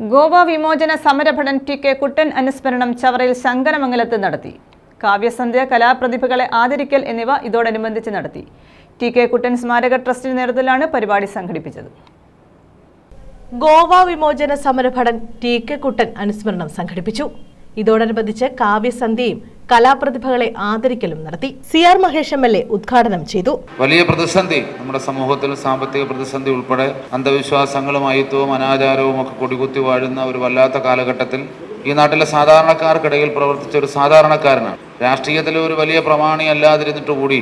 ഗോവ വിമോചന സമരഭടൻ T K കുട്ടൻ അനുസ്മരണം ചവറയിൽ ശങ്കരമംഗലത്ത് നടത്തി. കാവ്യസന്ധ്യ കലാപ്രതിഭകളെ ആദരിക്കൽ എന്നിവ ഇതോടനുബന്ധിച്ച് നടത്തി. ടി കെ കുട്ടൻ സ്മാരക ട്രസ്റ്റിന്റെ നേതൃത്വത്തിലാണ് പരിപാടി സംഘടിപ്പിച്ചത്. ഗോവ വിമോചന സമരഭടൻ ടി കെ കുട്ടൻ അനുസ്മരണം സംഘടിപ്പിച്ചു. ഇതോടനുബന്ധിച്ച് കാവ്യസന്ധ്യയും കലാപ്രതിഭകളെ ആദരിക്കലും നടത്തി. C R Mahesh M L A ഉദ്ഘാടനം ചെയ്തു. വലിയ പ്രതിസന്ധി നമ്മുടെ സമൂഹത്തിൽ സാമ്പത്തിക പ്രതിസന്ധി ഉൾപ്പെടെ അന്ധവിശ്വാസങ്ങളും അയിത്വവും അനാചാരവും ഒക്കെ കൊടികുത്തി വാഴുന്ന ഒരു വല്ലാത്ത കാലഘട്ടത്തിൽ ഈ നാട്ടിലെ സാധാരണക്കാർക്കിടയിൽ പ്രവർത്തിച്ച ഒരു സാധാരണക്കാരനാണ്. രാഷ്ട്രീയത്തിലെ ഒരു വലിയ പ്രമാണി അല്ലാതിരുന്നിട്ട് കൂടി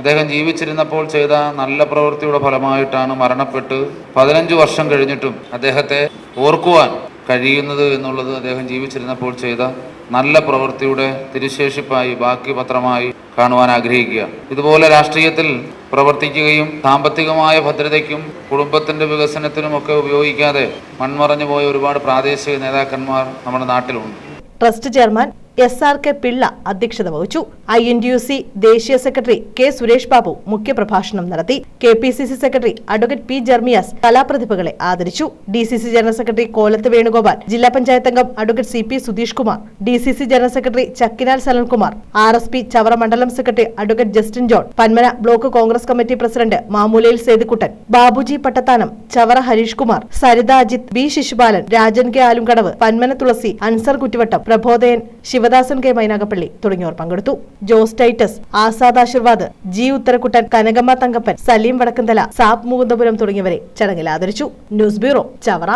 അദ്ദേഹം ജീവിച്ചിരുന്നപ്പോൾ ചെയ്ത നല്ല പ്രവൃത്തിയുടെ ഫലമായിട്ടാണ് മരണപ്പെട്ട് പതിനഞ്ച് വർഷം കഴിഞ്ഞിട്ടും അദ്ദേഹത്തെ ഓർക്കുവാൻ കഴിയുന്നത് എന്നുള്ളത് അദ്ദേഹം ജീവിച്ചിരുന്നപ്പോൾ ചെയ്ത നല്ല പ്രവൃത്തിയുടെ തിരുശേഷിപ്പായി ബാക്കി പത്രമായി കാണുവാൻ ആഗ്രഹിക്കുക. ഇതുപോലെ രാഷ്ട്രീയത്തിൽ പ്രവർത്തിക്കുകയും സാമ്പത്തികമായ ഭദ്രതയ്ക്കും കുടുംബത്തിന്റെ വികസനത്തിനുമൊക്കെ ഉപയോഗിക്കാതെ മൺമറഞ്ഞു പോയ ഒരുപാട് പ്രാദേശിക നേതാക്കന്മാർ നമ്മുടെ നാട്ടിലുണ്ട്. Trust chairman S R K Pillai അധ്യക്ഷത വഹിച്ചു. I N D U C ദേശീയ സെക്രട്ടറി കെ സുരേഷ് ബാബു മുഖ്യപ്രഭാഷണം നടത്തി. K P C C secretary advocate P Jermias കലാപ്രതിഭകളെ ആദരിച്ചു. D C C general secretary Kolathu Venugopal ജില്ലാ പഞ്ചായത്ത് അംഗം advocate C P Sudheesh Kumar D C C general secretary Chakkinal Salankumar R S P Chavara മണ്ഡലം secretary advocate Justin John Panmana block Congress committee president Mamoolayil Sethukuttan Babuji Pattathanam Chavara Harish Kumar Saritha Ajith B Shishupalan Rajan K Alumkadavu Panmana Thulasi Ansar Kuttivattam Prabodhayan Shivadasan K Mynagappally തുടങ്ങിയവർ പങ്കെടുത്തു. Jose Titus Azad Ashirvad G Utharakuttan Kanakamma Thankappan Saleem Vadakkanthala Sab Mukundapuram തുടങ്ങിയവരെ ചടങ്ങിൽ ആദരിച്ചു. News bureau Chavara.